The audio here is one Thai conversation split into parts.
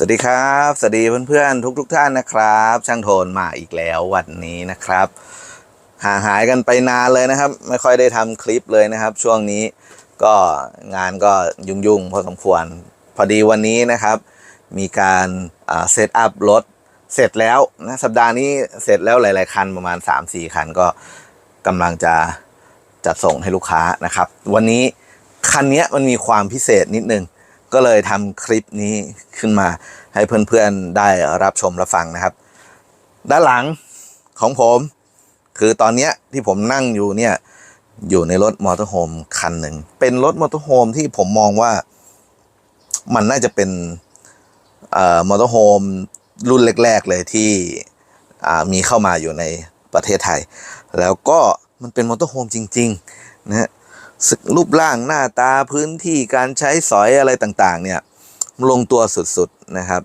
สวัสดีครับ สวัสดีเพื่อนๆทุกๆทท่านนะครับ ช่างโทนมาอีกแล้ววันนี้นะครับห่างหายกันไปนานเลยนะครับ ไม่ค่อยได้ทำคลิปเลยนะครับ ช่วงนี้ก็งานก็ยุ่งๆพอสมควร พอดีวันนี้นะครับ มีการเซตอัพรถเสร็จแล้วนะสัปดาห์นี้เสร็จแล้วหลาย ๆ คันประมาณ 3-4 คันก็กำลังจะจัดส่งให้ลูกค้านะครับ วันนี้คันนี้มันมีความพิเศษนิดนึง ก็เลยทำคลิปนี้ขึ้นมาให้เพื่อนๆได้รับชมรับฟังนะครับ ด้านหลังของผม คือตอนนี้ที่ผมนั่งอยู่เนี่ย อยู่ในรถมอเตอร์โฮมคันหนึ่ง เป็นรถมอเตอร์โฮมที่ผมมองว่ามันน่าจะเป็นมอเตอร์โฮมรุ่นแรก ๆ เลยที่มีเข้ามาอยู่ในประเทศไทย แล้วก็มันเป็นมอเตอร์โฮมจริง ๆ นะฮะ รูปร่างหน้าตาพื้นที่การใช้สอยอะไรต่างๆ เนี่ยลงตัวสุดๆนะครับ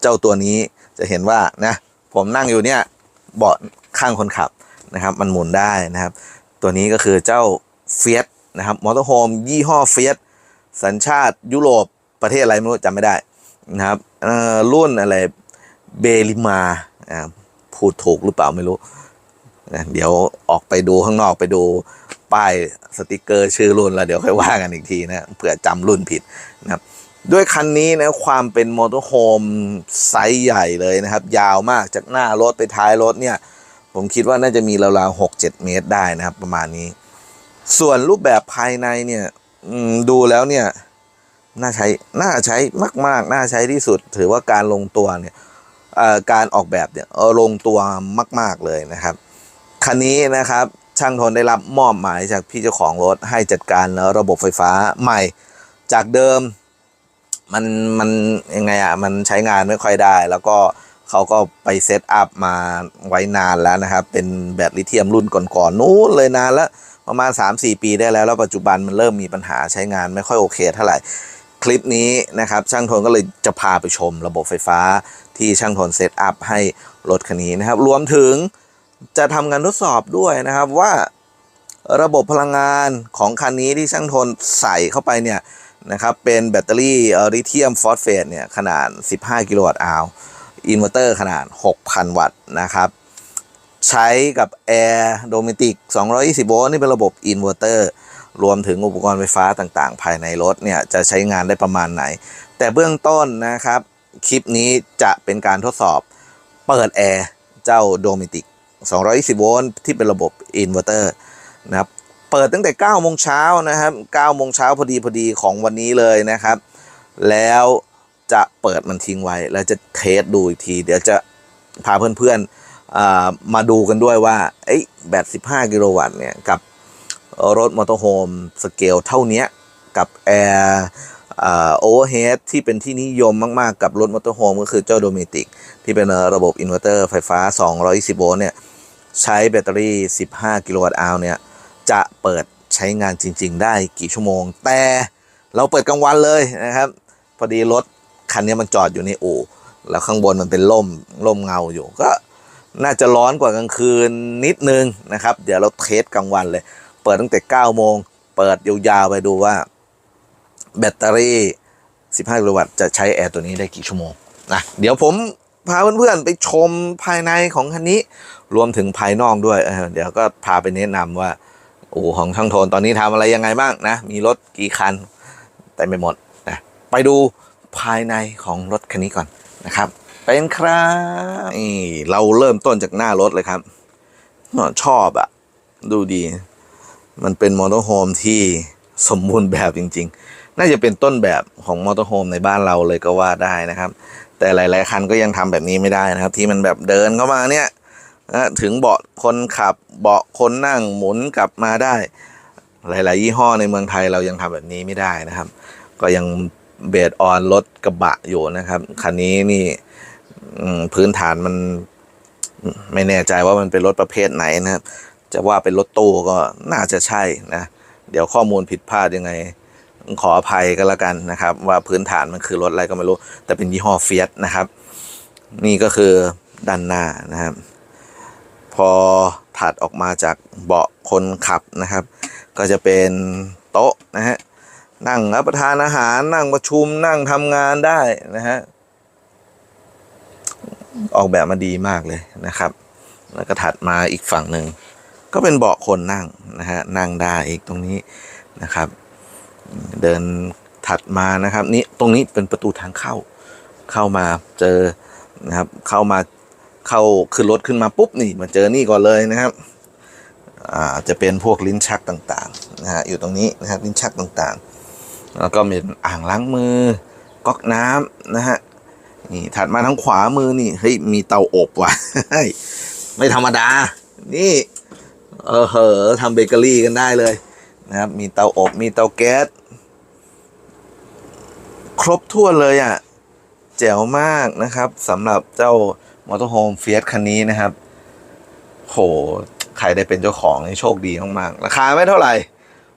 เจ้าตัวนี้จะเห็นว่านะผมนั่งอยู่เนี่ยเบาะข้างคนขับนะครับ มันหมุนได้นะครับ ตัวนี้ก็คือเจ้าเฟียสนะครับมอเตอร์โฮมยี่ห้อเฟียสสัญชาติยุโรปประเทศอะไรไม่รู้จำไม่ได้นะครับอ่อรุ่นอะไรเบลิมาอ่าพูดถูกหรือเปล่าไม่รู้นะเดี๋ยวออกไปดูข้างนอกไปดู ป้ายสติกเกอร์ชื่อรุ่นแล้วเดี๋ยวค่อยว่ากันอีกทีนะเผื่อจำรุ่นผิดนะครับด้วยคันนี้นะความเป็นมอเตอร์โฮมไซส์ใหญ่เลยนะครับ ยาวมากจากหน้ารถไปท้ายรถเนี่ย ผมคิดว่าน่าจะมีราวๆหกเจ็ดเมตรได้นะครับ ประมาณนี้ ส่วนรูปแบบภายในเนี่ยดูแล้วเนี่ยน่าใช้น่าใช้มากๆ น่าใช้ที่สุด ถือว่าการลงตัวเนี่ยการออกแบบเนี่ยลงตัวมาก ๆเลยนะครับคันนี้นะครับ ช่างทนได้รับมอบหมายจากพี่เจ้าของรถให้จัดการระบบไฟฟ้าใหม่ จากเดิมมันมันยังไงอะมันใช้งานไม่ค่อยได้ แล้วก็เขาก็ไปเซตอัพมาไว้นานแล้วนะครับ เป็นแบตลิเธียมรุ่นก่อนๆนู้นเลยนานแล้วประมาณ 3-4 ปีได้แล้ว แล้วปัจจุบันมันเริ่มมีปัญหาใช้งานไม่ค่อยโอเคเท่าไหร่ คลิปนี้นะครับ ช่างทนก็เลยจะพาไปชมระบบไฟฟ้าที่ช่างทนเซตอัพให้รถคันนี้นะครับ รวมถึง จะทำการทดสอบด้วยนะครับว่าระบบพลังงานของคันนี้ที่ช่างทนใส่เข้าไปเนี่ยนะครับเป็นแบตเตอรี่ลิเธียมฟอสเฟตเนี่ยขนาด 15 กิโลวัตต์อาวอินเวอร์เตอร์ขนาด 6,000 วัตต์นะครับใช้กับ Air d o m e t i c 220 โวลต์นี่เป็นระบบอินเวอร์เตอร์รวมถึงอุปกรณ์ไฟฟ้าต่างๆ ภายในรถเนี่ยจะใช้งานได้ประมาณไหน แต่เบื้องต้นนะครับ คลิปนี้จะเป็นการทดสอบเปิดแอร์เจ้าโดมิติก 220 โวลต์ที่เป็นระบบอินเวอร์เตอร์นะครับเปิดตั้งแต่9โมงเช้านะครับ9โมงเช้าพอดีพอดีของวันนี้เลยนะครับ แล้วจะเปิดมันทิ้งไว้ แล้วจะเทสดูอีกที เดี๋ยวจะพาเพื่อนๆมาดูกันด้วยว่าเอ้ยแบต 15 กิโลวัตต์เนี่ย กับรถมอเตอร์โฮมสเกลเท่านี้กับแอร์โอเวอร์เฮดที่เป็นที่นิยมมาก ๆ กับรถมอเตอร์โฮมก็คือเจ้าโดเมติกที่เป็นระบบอินเวอร์เตอร์ไฟฟ้า 220 โวลต์เนี่ย ใช้แบตเตอรี่ 15 กิโลวัตต์อาวเนี่ย จะเปิดใช้งานจริง ๆ ได้กี่ชั่วโมง แต่เราเปิดกลางวันเลยนะครับ พอดีรถคันนี้มันจอดอยู่ในอู่แล้วข้างบนมันเป็นร่มร่มเงาอยู่ก็น่าจะร้อนกว่ากลางคืนนิดนึงนะครับ เดี๋ยวเราเทสกลางวันเลย เปิดตั้งแต่ 9 โมง เปิดยาวๆไปดูว่า แบตเตอรี่ 15 กิโลวัตต์จะใช้แอร์ตัวนี้ได้กี่ชั่วโมงนะเดี๋ยวผม พาเพื่อนๆไปชมภายในของคันนี้ รวมถึงภายนอกด้วยเดี๋ยวก็พาไปแนะนำว่าอู่ของช่างโทนตอนนี้ทำอะไรยังไงบ้างนะ มีรถกี่คันแต่ไม่หมดนะไปดูภายในของรถคันนี้ก่อนนะครับเป็นครับนี่เราเริ่มต้นจากหน้ารถเลยครับชอบอะดูดี มันเป็นมอเตอร์โฮมที่สมบูรณ์แบบจริง ๆ น่าจะเป็นต้นแบบของมอเตอร์โฮมในบ้านเราเลยก็ว่าได้นะครับ แต่หลาย ๆ คันก็ยังทำแบบนี้ไม่ได้นะครับ ที่มันแบบเดินเข้ามาเนี่ยถึงเบาะคนขับเบาะคนนั่งหมุนกลับมาได้ หลาย ๆ ยี่ห้อในเมืองไทยเรายังทำแบบนี้ไม่ได้นะครับ ก็ยังเบสออนรถกระบะอยู่นะครับคันนี้นี่พื้นฐานมันไม่แน่ใจว่ามันเป็นรถประเภทไหนนะครับ จะว่าเป็นรถตู้ก็น่าจะใช่นะ เดี๋ยวข้อมูลผิดพลาดยังไง ขออภัยก็แล้วกันนะครับ ว่าพื้นฐานมันคือรถอะไรก็ไม่รู้ แต่เป็นยี่ห้อเฟียสนะครับ นี่ก็คือด้านหน้านะครับ พอถัดออกมาจากเบาะคนขับนะครับ ก็จะเป็นโต๊ะนะฮะนั่งรับประทานอาหารนั่งประชุมนั่งทำงานได้นะฮะออกแบบมาดีมากเลยนะครับ แล้วก็ถัดมาอีกฝั่งหนึ่ง ก็เป็นเบาะคนนั่งนะฮะนั่งได้อีกตรงนี้นะครับ เดินถัดมานะครับนี่ตรงนี้เป็นประตูทางเข้าเข้ามาเจอนะครับเข้ามาเข้าขึ้นรถขึ้นมาปุ๊บนี่มาเจอนี่ก่อนเลยนะครับอ่าจะเป็นพวกลิ้นชักต่างๆนะฮะอยู่ตรงนี้นะครับลิ้นชักต่างๆ แล้วก็เป็นอ่างล้างมือก๊อกน้ำนะฮะนี่ถัดมาทางขวามือนี่เฮ้ยมีเตาอบว่ะไม่ธรรมดา นี่เออเหอทำเบเกอรี่กันได้เลย นะครับ มีเตาอบ มีเตาแก๊ส ครบถ้วนเลยอะ่ะ แจ๋วมากนะครับสำหรับเจ้ามอเตอร์โฮมเฟียสคันนี้นะครับ โห ใครได้เป็นเจ้าของนี่โชคดีมากๆ ราคาไม่เท่าไหร่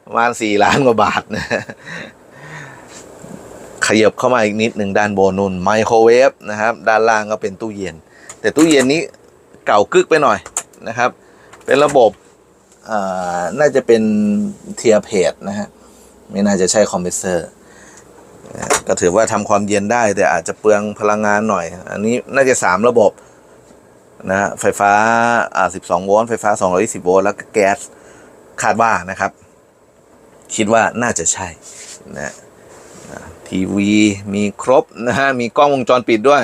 ประมาณสี่ล้านกว่าบาทนะขยับเข้ามาอีกนิดหนึ่งด้านบนนุ่นไมโครเวฟนะครับ ด้านล่างก็เป็นตู้เย็น แต่ตู้เย็นนี้เก่ากึกไปหน่อยนะครับ เป็นระบบ น่าจะเป็นเทียเพจนะฮะ ไม่น่าจะใช่คอมเพรสเซอร์ ก็ถือว่าทำความเย็นได้แต่อาจจะเปลืองพลังงานหน่อย อันนี้น่าจะสามระบบนะฮะไฟฟ้า12 โวลต์ไฟฟ้า 220 โวลต์แล้วก็แก๊สคาดว่านะครับ คิดว่าน่าจะใช่นะทีวีมีครบนะฮะ มีกล้องวงจรปิดด้วย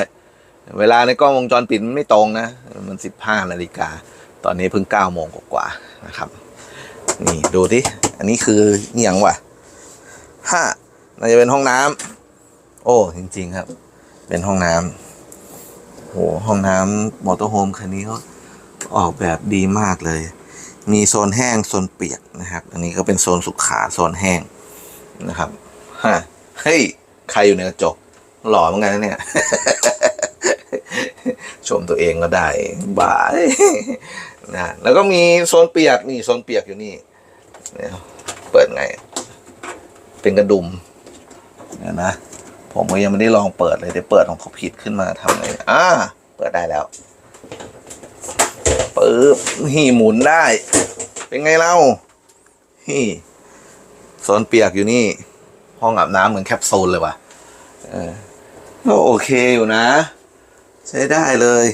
เวลาในกล้องวงจรปิดมันไม่ตรงนะ มัน 15 นาฬิกา ตอนนี้เพิ่ง 9 โมงกว่า นะครับนี่ดูที่อันนี้คืออหย่างวะห้าน่าจะเป็นห้องน้ำโอ้จริง ๆครับ เป็นห้องน้ำโหห้องน้ำมอเตอร์โฮมคันนี้ก็ออกแบบดีมากเลย มีโซนแห้งโซนเปียกนะครับ อันนี้ก็เป็นโซนสุขาโซนแห้งนะครับฮะเฮ้ยใครอยู่ในกระจกหล่อเหมือนกันนะเนี่ย ชมตัวเองก็ได้บาย นะแล้วก็มีโซนเปียกนี่โซนเปียกอยู่นี่เนี่ยเปิดไง เป็นกระดุมเนี่ยนะ ผมก็ยังไม่ได้ลองเปิดเลยเดี๋ยวเปิดของเขาผิดขึ้นมาทำไงอ่าเปิดได้แล้วปึ๊บนี่หมุนได้ เป็นไงเล่านี่โซนเปียกอยู่นี่ ห้องอาบน้ำเหมือนแคปซูลเลยว่ะเออก็โอเคอยู่นะ ใช้ได้เลย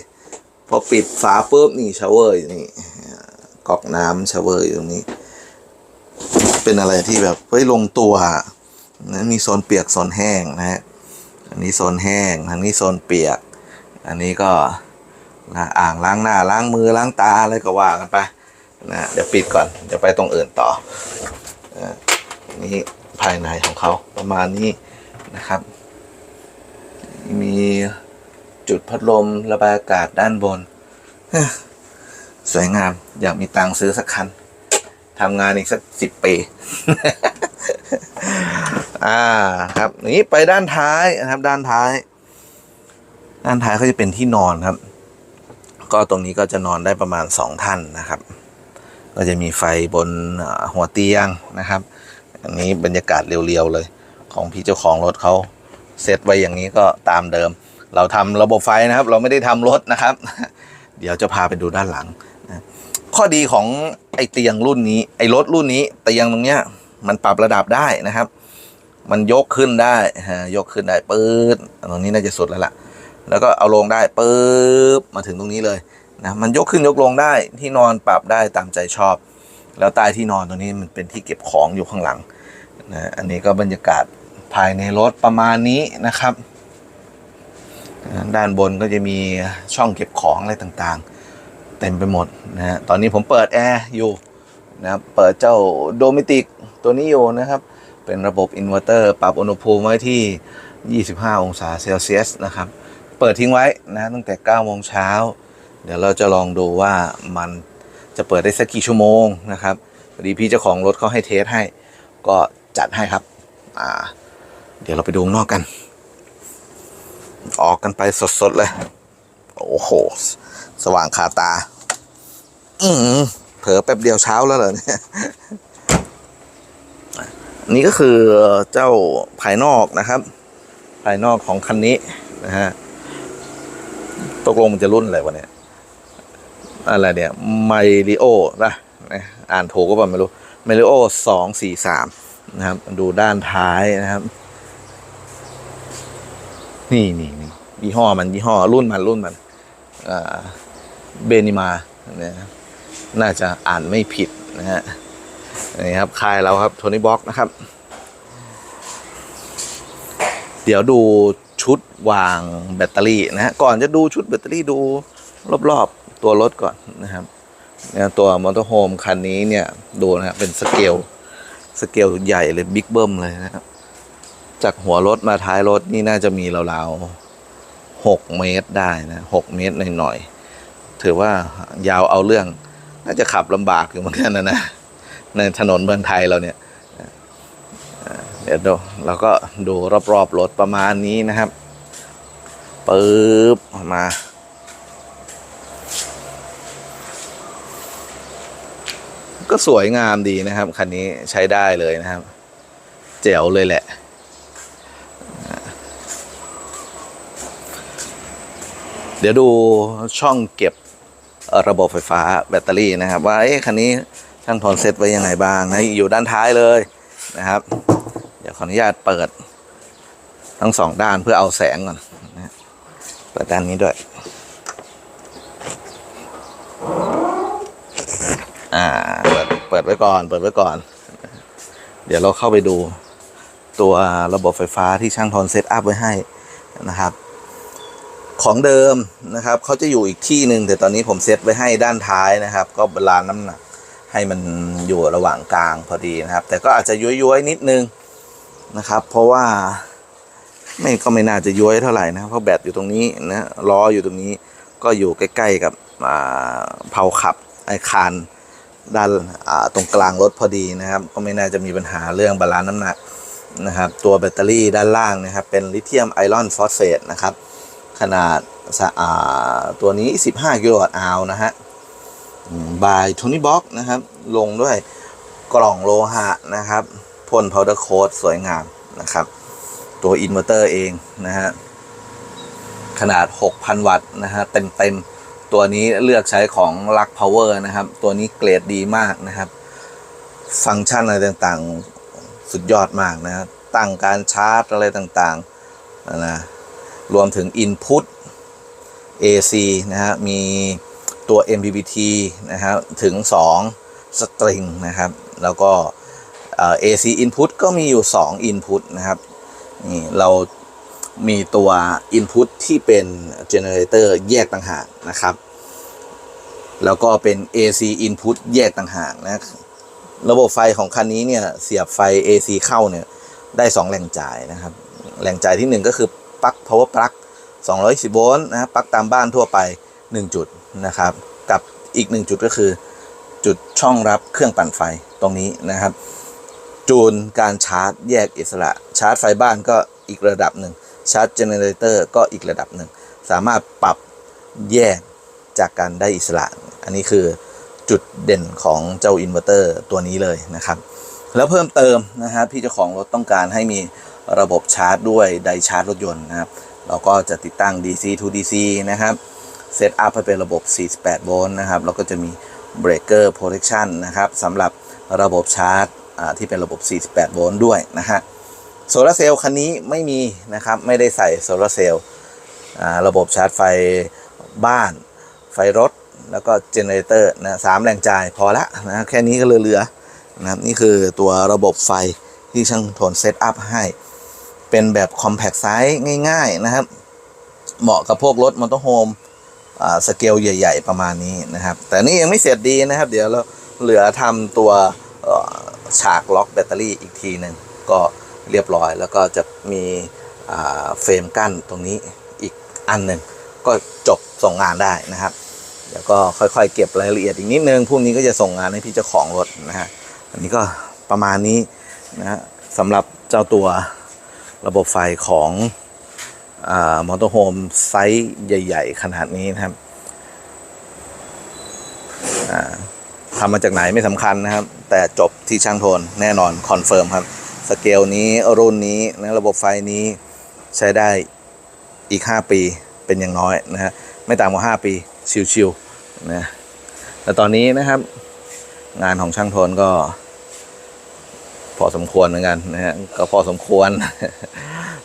พอปิดฝาปุ๊บนี่ชาวเวอร์อยู่นี่ก๊อกน้ำชาวเวอร์อยู่ตรงนี้ เป็นอะไรที่แบบเฮ้ยลงตัวนะมีโซนเปียกโซนแห้งนะฮะอันนี้โซนแห้งทางนี้โซนเปียก อันนี้ก็อ่างล้างหน้าล้างมือล้างตาอะไรก็ว่ากันไปนะเดี๋ยวปิดก่อนเดี๋ยวไปตรงอื่นต่ออะนี่ภายในของเขาประมาณนี้นะครับ มี จุดพัดลมระบายอากาศด้านบน สวยงาม อยากมีตังค์ซื้อสักคันทำงานอีกสักสิบปีอ่าครับนี้ไปด้านท้ายนะครับ ด้านท้าย ด้านท้ายก็จะเป็นที่นอนครับ ก็ตรงนี้ก็จะนอนได้ประมาณสองท่านนะครับ ก็จะมีไฟบนหัวเตียงนะครับ อันนี้บรรยากาศเรียวๆเลย ของพี่เจ้าของรถเขาเซตไว้อย่างนี้ก็ตามเดิม เราทำระบบไฟนะครับ เราไม่ได้ทำรถนะครับ เดี๋ยวจะพาไปดูด้านหลัง ข้อดีของไอเตียงรุ่นนี้ ไอรถรุ่นนี้เตียงตรงเนี้ยมันปรับระดับได้นะครับ มันยกขึ้นได้ฮะยกขึ้นได้ปื๊ดตรงนี้น่าจะสุดแล้วล่ะ แล้วก็เอาลงได้ปื๊บมาถึงตรงนี้เลยนะมันยกขึ้นยกลงได้ที่นอนปรับได้ตามใจชอบ แล้วใต้ที่นอนตรงนี้มันเป็นที่เก็บของอยู่ข้างหลังนะอันนี้ก็บรรยากาศภายในรถประมาณนี้นะครับ ด้านบนก็จะมีช่องเก็บของอะไรต่างๆ เต็มไปหมดนะฮะตอนนี้ผมเปิดแอร์อยู่นะครับเปิดเจ้าโดมิติกตัวนี้อยู่นะครับ เป็นระบบอินเวอร์เตอร์ปรับอุณหภูมิไว้ที่ 25 องศาเซลเซียสนะครับ เปิดทิ้งไว้นะตั้งแต่ 9 โมงเช้า เดี๋ยวเราจะลองดูว่ามันจะเปิดได้สักกี่ชั่วโมงนะครับพอดีพี่เจ้าของรถเขาให้เทสให้ ก็จัดให้ครับ เดี๋ยวเราไปดูข้างนอกกัน ออกกันไปสดๆเลย โอ้โห สว่างคาตา อืมเผลอแป๊บเดียวเช้าแล้วเหรอเนี่ยนี่ก็คือเจ้าภายนอกนะครับ ภายนอกของคันนี้นะฮะตกลงมันจะรุ่นอะไรวะเนี่ย อะไรเนี่ยไมริโอนะนะอ่านถูกก็เปล่าไม่รู้ไมริโอสองสี่สามนะครับ ดูด้านท้ายนะครับ นี่นี่นี่ยี่ห้อมันยี่ห้อรุ่นมันรุ่นมันเบนิมาเนี่ยน่าจะอ่านไม่ผิดนะฮะนี่ครับค่ายเราครับโทนี่บ็อกนะครับ เดี๋ยวดูชุดวางแบตเตอรี่นะฮะก่อนจะดูชุดแบตเตอรี่ดูรอบๆตัวรถก่อนนะครับเนี่ยตัวมอเตอร์โฮมคันนี้เนี่ยดูนะครับเป็นสเกลสเกลใหญ่เลยบิ๊กเบิ้มเลยนะครับ จากหัวรถมาท้ายรถนี่น่าจะมีราวๆหกเมตรได้นะหกเมตรหน่อยๆถือว่ายาวเอาเรื่อง น่าจะขับลำบากอยู่เหมือนกันนะนะในถนนเมืองไทยเราเนี่ยเดี๋ยวดูเราก็ดูรอบๆรถประมาณนี้นะครับปึ๊บมาก็สวยงามดีนะครับ คันนี้ใช้ได้เลยนะครับเจ๋วเลยแหละ เดี๋ยวดูช่องเก็บระบบไฟฟ้าแบตเตอรี่นะครับ ว่าเอ๊ะคันนี้ช่างทนเซตไว้ยังไงบ้างนะอยู่ด้านท้ายเลยนะครับ เดี๋ยวขออนุญาตเปิด ทั้งสองด้านเพื่อเอาแสงก่อนนะเปิดด้านนี้ด้วยอ่าเปิดเปิดไว้ก่อน เปิดไว้ก่อน เดี๋ยวเราเข้าไปดูตัวระบบไฟฟ้าที่ช่างทนเซตอัพไว้ให้นะครับ ของเดิมนะครับเขาจะอยู่อีกที่หนึ่งแต่ตอนนี้ผมเซตไว้ให้ด้านท้ายนะครับ ก็บาลานน้ำหนักให้มันอยู่ระหว่างกลางพอดีนะครับ แต่ก็อาจจะย้วยๆนิดนึงนะครับ เพราะว่าไม่ก็ไม่น่าจะย้วยเท่าไหร่นะเพราะแบตอยู่ตรงนี้นะล้ออยู่ตรงนี้ก็อยู่ใกล้ ๆ กับเผาขับไอคานด้านตรงกลางรถพอดีนะครับ ก็ไม่น่าจะมีปัญหาเรื่องบาลานซ์น้ำหนักนะครับ ตัวแบตเตอรี่ด้านล่างนะครับ เป็นลิเธียมไอรอนฟอสเฟตนะครับ ขนาดสะอ่าตัวนี้ 15 กิโลวัตต์อาวนะฮะบายโทนี่บ็อกนะครับ ลงด้วยกล่องโลหะนะครับพ่นพาวเดอร์โคดสวยงามนะครับ ตัวอินเวอร์เตอร์เองนะฮะขนาด 6,000 วัตต์นะฮะเต็มเต็มๆตัวนี้เลือกใช้ของลักพาวเวอร์นะครับ ตัวนี้เกรดดีมากนะครับ ฟังก์ชันอะไรต่างๆ สุดยอดมากนะฮะตั้งการชาร์จอะไรต่างๆนะ รวมถึง Input AC นะฮะมีตัว MPPT นะครับถึง2 String นะครับ แล้วก็ AC Input ก็มีอยู่ 2 Input นะครับนี่เรามีตัว Input ที่เป็น Generator แยกต่างหากนะครับ แล้วก็เป็น AC Input แยกต่างหากนะระบบไฟของคันนี้เนี่ยเสียบไฟ AC เข้าเนี่ยได้ 2แหล่งจ่ายนะครับแหล่งจ่ายที่ 1 ก็คือ ปลั๊ก power plug 210 โวลต์นะปลั๊กตามบ้านทั่วไป 1 จุดนะครับ กับอีก 1 จุดก็คือ จุดช่องรับเครื่องปั่นไฟตรงนี้นะครับ จูนการชาร์จแยกอิสระ ชาร์จไฟบ้านก็อีกระดับหนึ่งชาร์จเจเนเรเตอร์ก็อีกระดับหนึ่ง สามารถปรับแยกจากกันได้อิสระ อันนี้คือจุดเด่นของเจ้าอินเวอร์เตอร์ตัวนี้เลยนะครับ แล้วเพิ่มเติมนะฮะพี่เจ้าของรถต้องการให้มี ระบบชาร์จด้วยไดชาร์จรถยนต์นะครับ เราก็จะติดตั้ง DC to DC นะครับเซตอัพให้เป็นระบบ 48 โวลต์นะครับ แล้วก็จะมีเบรกเกอร์ protection นะครับสำหรับระบบชาร์จที่เป็นระบบ 48 โวลต์ด้วยนะฮะโซลาร์เซลล์คันนี้ไม่มีนะครับ ไม่ได้ใส่โซลาร์เซลล์ระบบชาร์จไฟบ้าน ไฟรถ แล้วก็เจเนเรเตอร์นะสามแหล่งจ่ายพอละนะแค่นี้ก็เหลือๆนะครับนี่คือตัวระบบไฟที่ช่างทนเซตอัพให้ เป็นแบบ compact size ง่าย ๆนะครับ เหมาะกับพวกรถมอเตอร์โฮมสเกลใหญ่ ๆ ประมาณนี้นะครับ แต่นี่ยังไม่เสร็จดีนะครับ เดี๋ยวเราเหลือทำตัวฉากล็อกแบตเตอรี่อีกทีหนึ่งก็เรียบร้อย แล้วก็จะมีเฟรมกั้นตรงนี้อีกอันหนึ่งก็จบส่งงานได้นะครับเดี๋ยวก็ค่อยๆ เก็บรายละเอียดอีกนิดนึงพรุ่งนี้ก็จะส่งงานให้พี่เจ้าของรถนะฮะอันนี้ก็ประมาณนี้นะฮะสำหรับเจ้าตัว ระบบไฟของมอเตอร์โฮมไซส์ใหญ่ ๆ ขนาดนี้นะครับทำมาจากไหนไม่สำคัญนะครับ แต่จบที่ช่างโทนแน่นอนคอนเฟิร์มครับ สเกลนี้รุ่นนี้นะระบบไฟนี้ใช้ได้อีก 5 ปีเป็นอย่างน้อยนะฮะไม่ต่ำกว่า 5 ปี ชิวๆนะแต่ตอนนี้นะครับ งานของช่างโทนก็ พอสมควรเหมือนกันนะฮะก็พอสมควร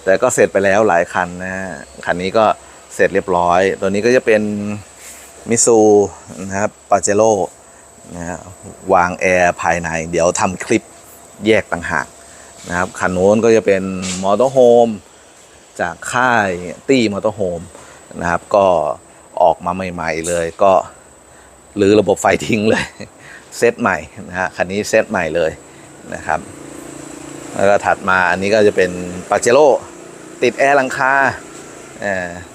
แต่ก็เสร็จไปแล้วหลายคันนะฮะคันนี้ก็เสร็จเรียบร้อย ตัวนี้ก็จะเป็นมิซูนะครับปาเจโร่นะฮะวางแอร์ภายใน เดี๋ยวทำคลิปแยกต่างหากนะครับคันโน้นก็จะเป็นมอเตอร์โฮมจากค่ายตี้มอเตอร์โฮมนะครับ ก็ออกมาใหม่ๆเลย ก็หรือระบบไฟทิ้งเลย เซตใหม่นะฮะคันนี้เซตใหม่เลย นะครับแล้วก็ถัดมาอันนี้ก็จะเป็นปาเจโร่ติดแอร์ลังคา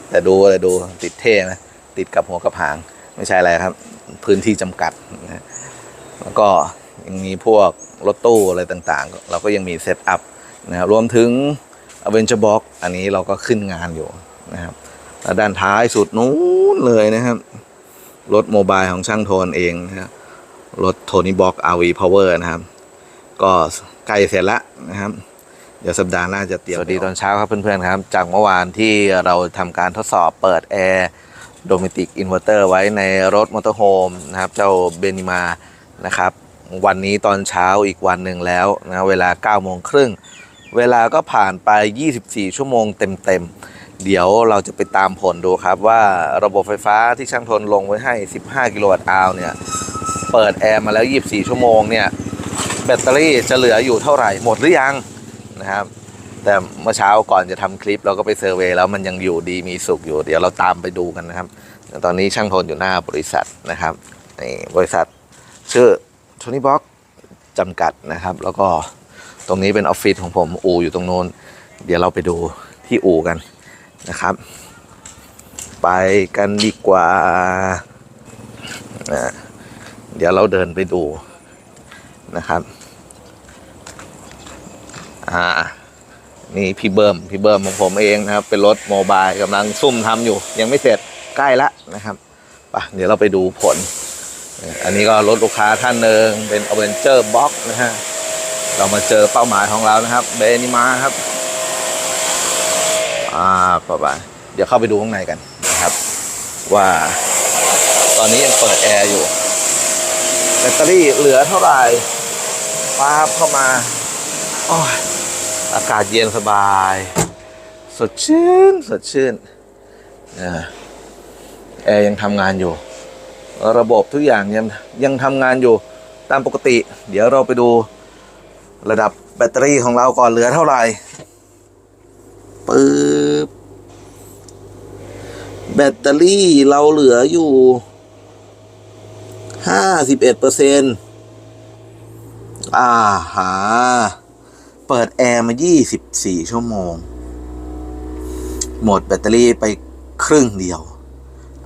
แต่ดูแต่ดูติดเท่นะติดกับหัวกระผาง ไม่ใช่อะไรครับ พื้นที่จำกัดนะแล้วก็ยังมีพวกรถตู้อะไรต่างๆ เราก็ยังมีเซตอัพนะครับรวมถึง a v e n g e r Box อันนี้เราก็ขึ้นงานอยู่นะครับแล้วด้านท้ายสุดนู้นเลยนะครับ รถโมบายของช่างโทนเองนะครับรถโทนี่บ็อก RV Power นะครับ ก็ใกล้เสร็จแล้วนะครับ เดี๋ยวสัปดาห์หน้าจะเตรียมสวัสดีตอนเช้าครับเพื่อนๆครับ จากเมื่อวานที่เราทำการทดสอบเปิดแอร์โดมิติกอินเวอร์เตอร์ไว้ในรถมอเตอร์โฮมนะครับ เจ้าเบนิมานะครับ วันนี้ตอนเช้าอีกวันหนึ่งแล้วนะเวลา9โมงครึ่งเวลาก็ผ่านไป 24 ชั่วโมงเต็มๆ เดี๋ยวเราจะไปตามผลดูครับว่าระบบไฟฟ้าที่ช่างทนลงไว้ให้ 15 กิโลวัตต์อาวเนี่ย เปิดแอร์มาแล้ว 24 ชั่วโมงเนี่ย แบตเตอรี่จะเหลืออยู่เท่าไหร่หมดหรือยังนะครับแต่เมื่อเช้าก่อนจะทำคลิปเราก็ไปเซอร์เวยแล้วมันยังอยู่ดีมีสุขอยู่ เดี๋ยวเราตามไปดูกันนะครับ ตอนนี้ช่างทนอยู่หน้าบริษัทนะครับนี่บริษัทชื่อโทนี่บ็อกจำกัดนะครับ แล้วก็ตรงนี้เป็นออฟฟิศของผมอูอยู่ตรงโน้น เดี๋ยวเราไปดูที่อูกันนะครับ ไปกันดีกว่า เดี๋ยวเราเดินไปดู นะครับอ่านี่พี่เบิร์มพี่เบิร์มของผมเองนะครับ เป็นรถโมบายกำลังซุ่มทำอยู่ ยังไม่เสร็จใกล้ละนะครับไปเดี๋ยวเราไปดูผล อันนี้ก็รถลูกค้าท่านหนึ่งเป็น a v e n g e r Box นะฮะเรามาเจอเป้าหมายของเรานะครับเบนิมาครับอ่าป่ะเดี๋ยวเข้าไปดูข้างในกันนะครับ ว่าตอนนี้ยังเปิดแอร์อยู่แบตเตอรี่เหลือเท่าไหร่ ป๊าบเข้ามาโอ้ยอากาศเย็นสบาย สดชื่น สดชื่นอ่แอร์ยังทำงานอยู่ ระบบทุกอย่างยังยังทำงานอยู่ตามปกติ เดี๋ยวเราไปดูระดับแบตเตอรี่ของเราก่อนเหลือเท่าไหร่ปึ๊บแบตเตอรี่เราเหลืออยู่ห้าสิบเอ็ดเปอร์เซ็นต์ อ่าหา เปิดแอร์มายี่สิบสี่ชั่วโมง หมดแบตเตอรี่ไปครึ่งเดียว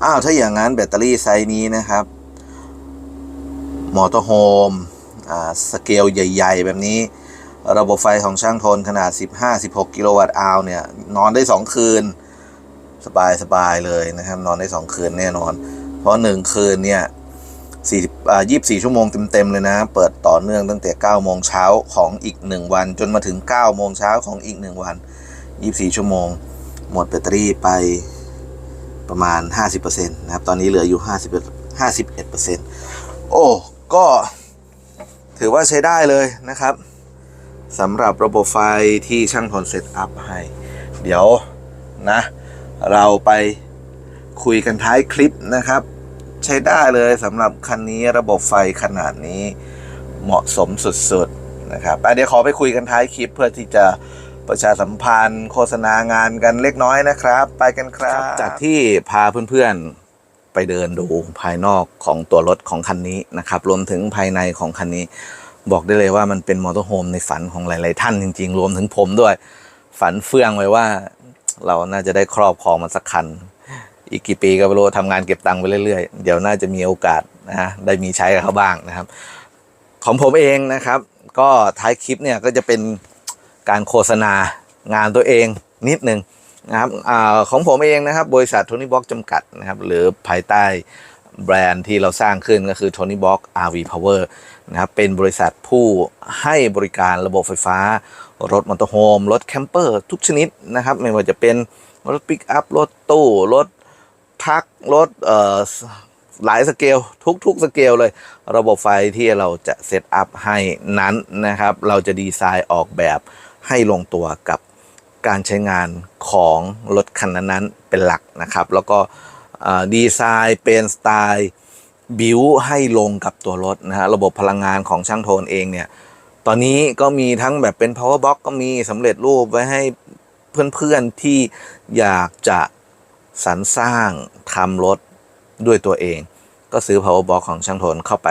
อ้าว ถ้าอย่างนั้นแบตเตอรี่ไซส์นี้นะครับ มอเตอร์โฮม อ่า สเกลใหญ่ ๆ แบบนี้ ระบบไฟของช่างทนขนาด 15-16 กิโลวัตต์อาวเนี่ย นอนได้ 2 คืน สบายสบายเลยนะครับ นอนได้ 2 คืนแน่นอน เพราะ 1 คืนเนี่ย 40อ่า24 ชั่วโมงเต็มๆเลยนะ เปิดต่อเนื่องตั้งแต่ 9 โมงเช้าของอีก 1 วัน จนมาถึง 9 โมงเช้าของอีก 1 วัน 24 ชั่วโมง หมดแบตเตอรี่ไปประมาณ 50%นะครับ ตอนนี้เหลืออยู่50 51%โอ้ ก็ถือว่าใช้ได้เลยนะครับสำหรับระบบไฟที่ช่างทนเซตอัพให้ เดี๋ยวนะ เราไปคุยกันท้ายคลิปนะครับ ใช้ได้เลยสำหรับคันนี้ระบบไฟขนาดนี้เหมาะสมสุดๆนะครับอะเดี๋ยวขอไปคุยกันท้ายคลิปเพื่อที่จะประชาสัมพันธ์ โฆษณางานกันเล็กน้อยนะครับ ไปกันครับ จากที่พาเพื่อนๆไปเดินดูภายนอกของตัวรถของคันนี้นะครับ รวมถึงภายในของคันนี้ บอกได้เลยว่ามันเป็นมอเตอร์โฮมในฝันของหลาย ๆ ท่านจริง ๆ รวมถึงผมด้วย ฝันเฟื่องไว้ว่า เราน่าจะได้ครอบครองมันสักคัน อีกกี่ปีก็ไม่รู้ทำงานเก็บตังค์ไปเรื่อยๆ เดี๋ยวน่าจะมีโอกาสนะฮะได้มีใช้กับเขาบ้างนะครับ ของผมเองนะครับ ก็ท้ายคลิปเนี่ยก็จะเป็นการโฆษณางานตัวเองนิดนึงนะครับอของผมเองนะครับ บริษัทโทนี่บ็อกจำกัดนะครับ หรือภายใต้แบรนด์ที่เราสร้างขึ้นก็คือ Tony Box RV Power นะครับ เป็นบริษัทผู้ให้บริการระบบไฟฟ้า รถมอเตอร์โฮม รถแคมเปอร์ทุกชนิดนะครับ ไม่ว่าจะเป็นรถปิกอัพ รถตู้ รถ ทักรถเอ่อหลายสเกลทุกๆสเกลเลย ระบบไฟที่เราจะเซตอัพให้นั้นนะครับ เราจะดีไซน์ออกแบบให้ลงตัวกับการใช้งานของรถคันนั้นๆเป็นหลักนะครับ แล้วก็ดีไซน์เป็นสไตล์บิวให้ลงกับตัวรถนะฮะระบบพลังงานของช่างโทนเองเนี่ย ตอนนี้ก็มีทั้งแบบเป็น power box ก็มีสำเร็จรูปไว้ให้เพื่อนๆที่อยากจะ สรรสร้างทำรถด้วยตัวเอง ก็ซื้อ power box ของช่างโทนเข้าไป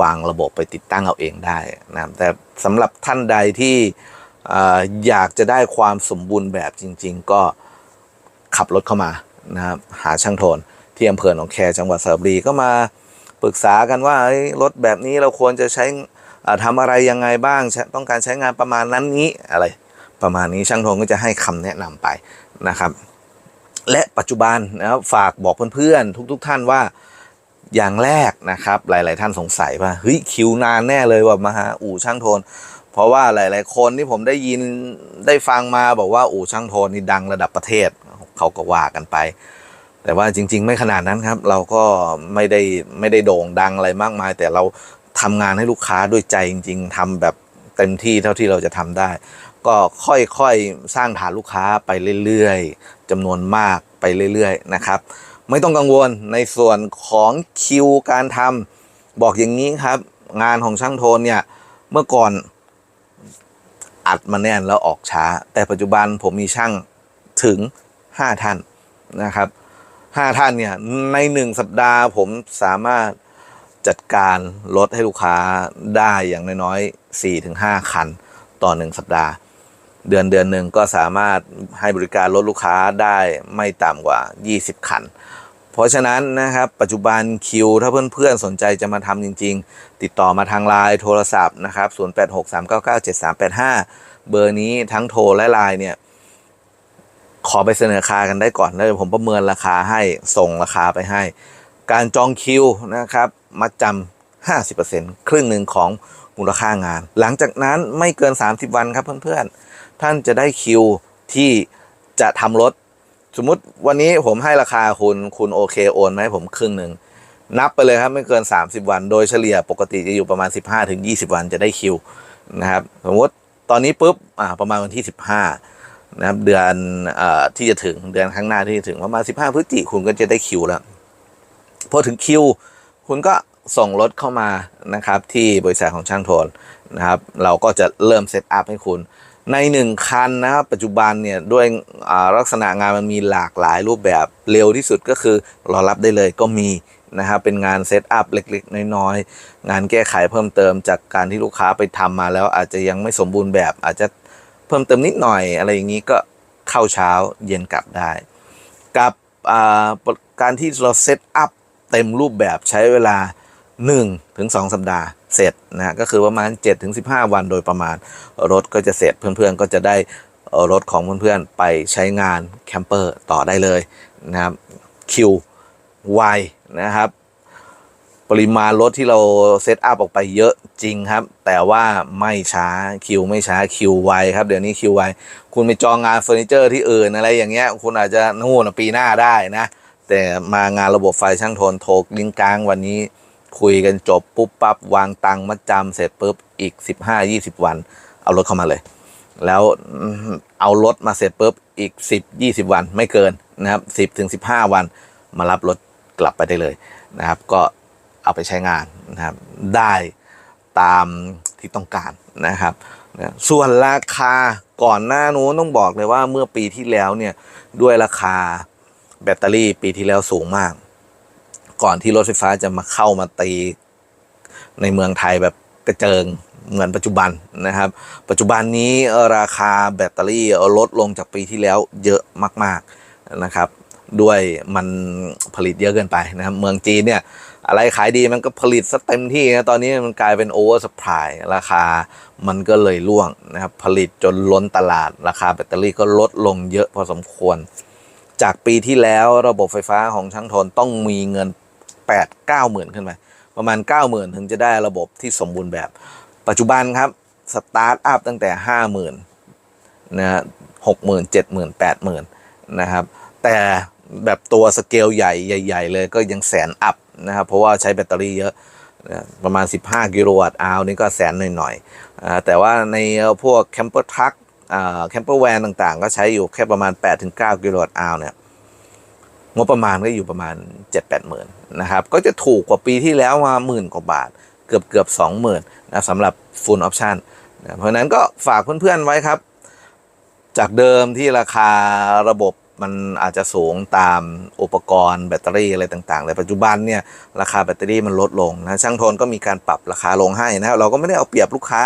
วางระบบไปติดตั้งเอาเองได้นะแต่สำหรับท่านใดที่ออยากจะได้ความสมบูรณ์แบบจริง ๆ ก็ขับรถเข้ามานะครับหาช่างโทนที่อำเภอหนองแคจังหวัดสระบุรีก็มาปรึกษากันว่ารถแบบนี้เราควรจะใช้ทำอะไรยังไงบ้าง ต้องการใช้งานประมาณนั้นนี้อะไรประมาณนี้ช่างทงก็จะให้คำแนะนำไปนะครับ และปัจจุบันนะครับฝากบอกเพื่อนๆทุกๆท่านว่าอย่างแรกนะครับ หลาย ๆ ท่านสงสัยว่าเฮ้ยคิวนานแน่เลยว่ามาหาอู่ช่างโทน เพราะว่าหลาย ๆ คนที่ผมได้ยินได้ฟังมาบอกว่าอู่ช่างโทนนี่ดังระดับประเทศเขาก็ว่ากันไป แต่ว่าจริง ๆ ไม่ขนาดนั้นครับ เราก็ไม่ได้ไม่ได้โด่งดังอะไรมากมาย แต่เราทำงานให้ลูกค้าด้วยใจจริง ๆทำแบบเต็มที่เท่าที่เราจะทำได้ ก็ค่อยๆสร้างฐานลูกค้าไปเรื่อยๆจำนวนมากไปเรื่อยๆนะครับ ไม่ต้องกังวลในส่วนของคิวการทำบอกอย่างนี้ครับ งานของช่างโทนเนี่ยเมื่อก่อนอัดมาแน่นแล้วออกช้า แต่ปัจจุบันผมมีช่างถึง 5 ท่านนะครับห้าท่านเนี่ยในหนึ่งสัปดาห์ผมสามารถจัดการรถให้ลูกค้าได้อย่างน้อยๆสี่ถึงห้าคันต่อหนึ่งสัปดาห์ เดือนเดือนหนึ่งก็สามารถให้บริการรถลูกค้าได้ไม่ต่ำกว่า 20 คัน เพราะฉะนั้นนะครับปัจจุบันคิวถ้าเพื่อนๆสนใจจะมาทำจริง ๆ ติดต่อมาทางไลน์โทรศัพท์นะครับ 0863997385 เบอร์นี้ทั้งโทรและไลน์เนี่ยขอไปเสนอราคากันได้ก่อนแล้วเดี๋ยวผมประเมินราคาให้ส่งราคาไปให้ การจองคิวนะครับมาจำ50%ครึ่งหนึ่งของมูลค่างาน หลังจากนั้นไม่เกิน 30 วันครับเพื่อนๆ ท่านจะได้คิวที่จะทำรถ สมมุติวันนี้ผมให้ราคาคุณคุณโอเคโอนไหมผมครึ่งหนึ่งนับไปเลยครับไม่เกิน 30 วัน โดยเฉลี่ยปกติจะอยู่ประมาณ 15-20 วันจะได้คิวนะครับสมมติตอนนี้ปุ๊บอ่าประมาณวันที่ 15นะครับเดือนเอ่อที่จะถึงเดือนข้างหน้าที่จะถึงประมาณ 15 พฤศจิกคุณก็จะได้คิวแล้วพอถึงคิว คุณก็ส่งรถเข้ามานะครับที่บริษัทของช่างโทนนะครับ เราก็จะเริ่มเซตอัพให้คุณ ในหนึ่งคันนะครับปัจจุบันเนี่ยด้วยลักษณะงานมันมีหลากหลายรูปแบบเร็วที่สุดก็คือรอรับได้เลยก็มีนะครับเป็นงานเซตอัพเล็กๆ น้อยๆ งานแก้ไขเพิ่มเติมจากการที่ลูกค้าไปทำมาแล้วอาจจะยังไม่สมบูรณ์แบบ อาจจะเพิ่มเติมนิดหน่อยอะไรอย่างนี้ก็เข้าเช้าเย็นกลับได้ กับการที่เราเซตอัพเต็มรูปแบบใช้เวลา 1-2ถึง2สัปดาห์เสร็จนะก็คือประมาณ7ถึง15 วันโดยประมาณรถก็จะเสร็จเพื่อนๆ ก็จะได้รถของเพื่อนๆ ไปใช้งานแคมเปอร์ต่อได้เลยนะครับคิวไวนะครับ ปริมาณรถที่เราเซตอัพออกไปเยอะจริงครับ แต่ว่าไม่ช้าคิวไม่ช้าคิวไวครับ เดี๋ยวนี้คิวไวคุณไปจองงานเฟอร์นิเจอร์ที่อื่นอะไรอย่างเงี้ย คุณอาจจะนู่นปีหน้าได้นะ แต่มางานระบบไฟช่างโทนโทรลิงกลางวันนี้ คุยกันจบปุ๊บปั๊บวางตังค์มัดจำเสร็จปุ๊บอีก 15-20 วัน เอารถเข้ามาเลย แล้วเอารถมาเสร็จปุ๊บอีก 10-20 วันไม่เกินนะครับ10ถึง15 วันมารับรถกลับไปได้เลยนะครับ ก็เอาไปใช้งานนะครับ ได้ตามที่ต้องการนะครับนะส่วนราคาก่อนหน้านู้นต้องบอกเลยว่าเมื่อปีที่แล้วเนี่ยด้วยราคาแบตเตอรี่ปีที่แล้วสูงมาก ก่อนที่รถไฟฟ้าจะมาเข้ามาตีในเมืองไทยแบบกระเจิงเหมือนปัจจุบันนะครับ ปัจจุบันนี้ราคาแบตเตอรี่ลดลงจากปีที่แล้วเยอะมากๆนะครับ ด้วยมันผลิตเยอะเกินไปนะครับ เมืองจีนเนี่ย อะไรขายดีมันก็ผลิตซะเต็มที่นะตอนนี้มันกลายเป็นโอเวอร์สปายราคามันก็เลยร่วงนะครับ ผลิตจนล้นตลาด ราคาแบตเตอรี่ก็ลดลงเยอะพอสมควร จากปีที่แล้วระบบไฟฟ้าของช่างทนต้องมีเงิน 8 9หมื่นขึ้นไปประมาณ 9 0,000 ถึงจะได้ระบบที่สมบูรณ์แบบ ปัจจุบันครับสตาร์ทอัพตั้งแต่ 50,000นะฮะหกหมื่นเจ็ดหมื่นแปดหมื่นนะครับแต่แบบตัวสเกลใหญ่ใหญ่ ๆ เลยก็ยังแสนอัพนะครับเพราะว่าใช้แบตเตอรี่เยอะประมาณ 15 กิโลวัตต์อาวนี่ก็แสนหน่อยๆอ่าแต่ว่าในพวกแคมเปอร์ทักแคมเปอร์แวนต่างๆ ก็ใช้อยู่แค่ประมาณ 8-9 กิโลวัตต์อาวเนี่ย งบประมาณก็อยู่ประมาณ 7-8หมื่นนะครับก็จะถูกกว่าปีที่แล้วมาหมื่นกว่าบาท เกือบเกือบสองหมื่นนะสำหรับ Full Option นะเพราะนั้นก็ฝากเพื่อนๆไว้ครับ จากเดิมที่ราคาระบบมันอาจจะสูงตามอุปกรณ์แบตเตอรี่อะไรต่างๆแต่ปัจจุบันเนี่ยราคาแบตเตอรี่มันลดลงนะช่างทนก็มีการปรับราคาลงให้นะเราก็ไม่ได้เอาเปรียบลูกค้า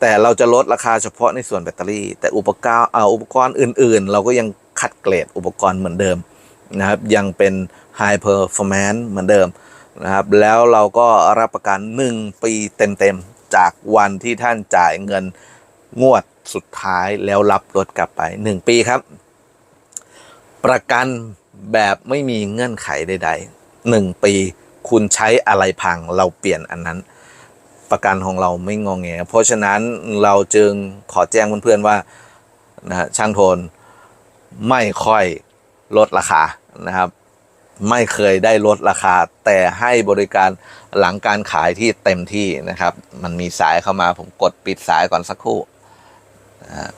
แต่เราจะลดราคาเฉพาะในส่วนแบตเตอรี่ แต่อุปกรณ์เอาอุปกรณ์อื่น ๆ เราก็ยังคัดเกรดอุปกรณ์เหมือนเดิม นะครับยังเป็น High Performance เหมือนเดิมนะครับแล้วเราก็รับประกัน 1 ปีเต็มๆ จากวันที่ท่านจ่ายเงินงวดสุดท้ายแล้วรับรถกลับไป 1 ปีครับ ประกันแบบไม่มีเงื่อนไขใดๆหนึ่งปีคุณใช้อะไรพังเราเปลี่ยนอันนั้น ประกันของเราไม่งองแง เพราะฉะนั้นเราจึงขอแจ้งเพื่อนๆว่านะช่างโทนไม่ค่อยลดราคา นะครับ ไม่เคยได้ลดราคา แต่ให้บริการหลังการขายที่เต็มที่นะครับ มันมีสายเข้ามาผมกดปิดสายก่อนสักครู่นะ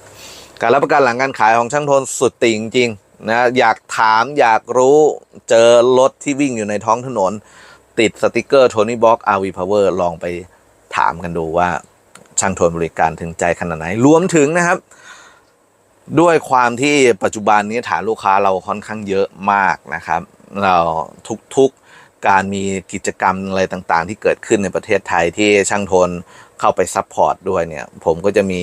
การรับประกันหลังการขายของช่างโทนสุดติ่งจริงนะอยากถามอยากรู้เจอรถที่วิ่งอยู่ในท้องถนน ติดสติกเกอร์โทนี่บ็อก RV Power ลองไปถามกันดูว่าช่างโทนบริการถึงใจขนาดไหน รวมถึงนะครับ ด้วยความที่ปัจจุบันนี้ฐานลูกค้าเราค่อนข้างเยอะมากนะครับ เราทุกๆการมีกิจกรรมอะไรต่างๆ ที่เกิดขึ้นในประเทศไทยที่ช่างโทนเข้าไปซัพพอร์ตด้วยเนี่ย ผมก็จะมี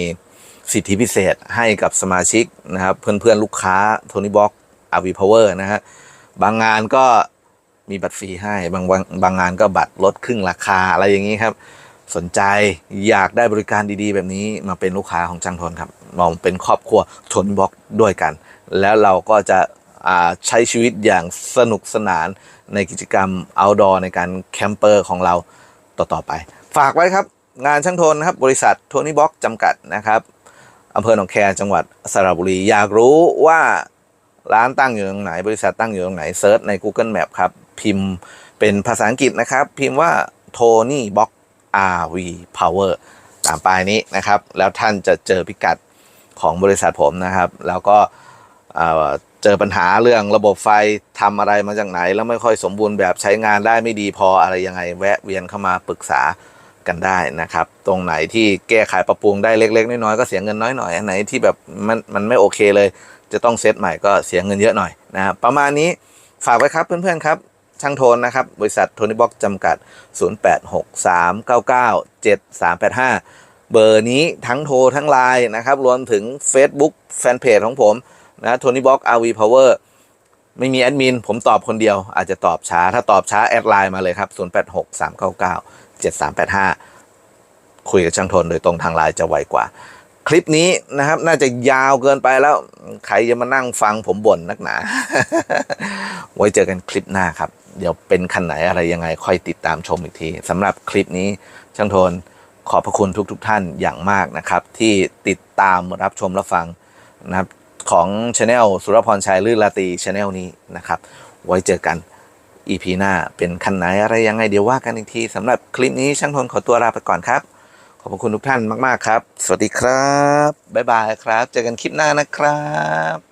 สิทธิพิเศษให้กับสมาชิกนะครับ เพื่อนๆ ลูกค้าโทนี่บ็อกอาวีพาวเวอร์นะฮะบางงานก็มีบัตรฟรีให้บางบางบางงานก็บัตรลดครึ่งราคาอะไรอย่างนี้ครับ สนใจอยากได้บริการดีๆ แบบนี้มาเป็นลูกค้าของช่างทนครับมองเป็นครอบครัวทนบล็อกด้วยกัน แล้วเราก็จะใช้ชีวิตอย่างสนุกสนานในกิจกรรม outdoor ในการแคมเปอร์ของเราต่อๆไป ฝากไว้ครับ งานช่างทนนครับบริษัทโทนี่บ็อกจำกัดนะครับอำเภอหนองแคจังหวัดสระบุรี อยากรู้ว่าร้านตั้งอยู่ตรงไหน บริษัทตั้งอยู่ตรงไหนเซิร์ชใน Google Map ครับ พิมพ์เป็นภาษาอังกฤษนะครับ พิมพ์ว่าโทนี่บ็อก RV Power ตามป้ายนี้นะครับ แล้วท่านจะเจอพิกัดของบริษัทผมนะครับ แล้วก็เจอปัญหาเรื่องระบบไฟทำอะไรมาจากไหน แล้วไม่ค่อยสมบูรณ์แบบใช้งานได้ไม่ดีพออะไรยังไง แวะเวียนเข้ามาปรึกษากันได้นะครับ ตรงไหนที่แก้ไขปรับปรุงได้เล็ก ๆ น้อยๆก็เสียเงินน้อยหน่อยอันไหนที่แบบมันมันไม่โอเคเลย จะต้องเซตใหม่ก็เสียเงินเยอะหน่อยนะครับประมาณนี้ฝากไว้ครับเพื่อนๆครับ ช่างโทนนะครับ บริษัทโทนี่บ็อกจำกัด 0863997385 เบอร์นี้ทั้งโทรทั้งไลน์นะครับ รวมถึง Facebook แฟนเพจของผมนะโทนี่บ็อก RV Power ไม่มีแอดมิน ผมตอบคนเดียว อาจจะตอบช้า ถ้าตอบช้า แอดไลน์มาเลยครับ 0863997385 คุยกับช่างโทนโดยตรงทางไลน์จะไวกว่าคลิปนี้นะครับ น่าจะยาวเกินไปแล้ว ใครจะมานั่งฟังผมบ่นนักหนา ไว้เจอกันคลิปหน้าครับ เดี๋ยวเป็นคันไหนอะไรยังไงค่อยติดตามชมอีกทีสำหรับคลิปนี้ช่างโทนขอบพระคุณทุกๆทท่านอย่างมากนะครับ ที่ติดตามรับชมรับฟังนะครับของช anel สุรพรชัยลื่นลาตีช anel นี้นะครับ ไว้เจอกัน EP หน้าเป็นคันไหนอะไรยังไงเดี๋ยวว่ากันอีกทีสำหรับคลิปนี้ช่างทนขอตัวลาไปก่อนครับ ขอบพระคุณทุกท่านมาก ๆ ครับ สวัสดีครับ บ๊ายบายครับ เจอกันคลิปหน้านะครับ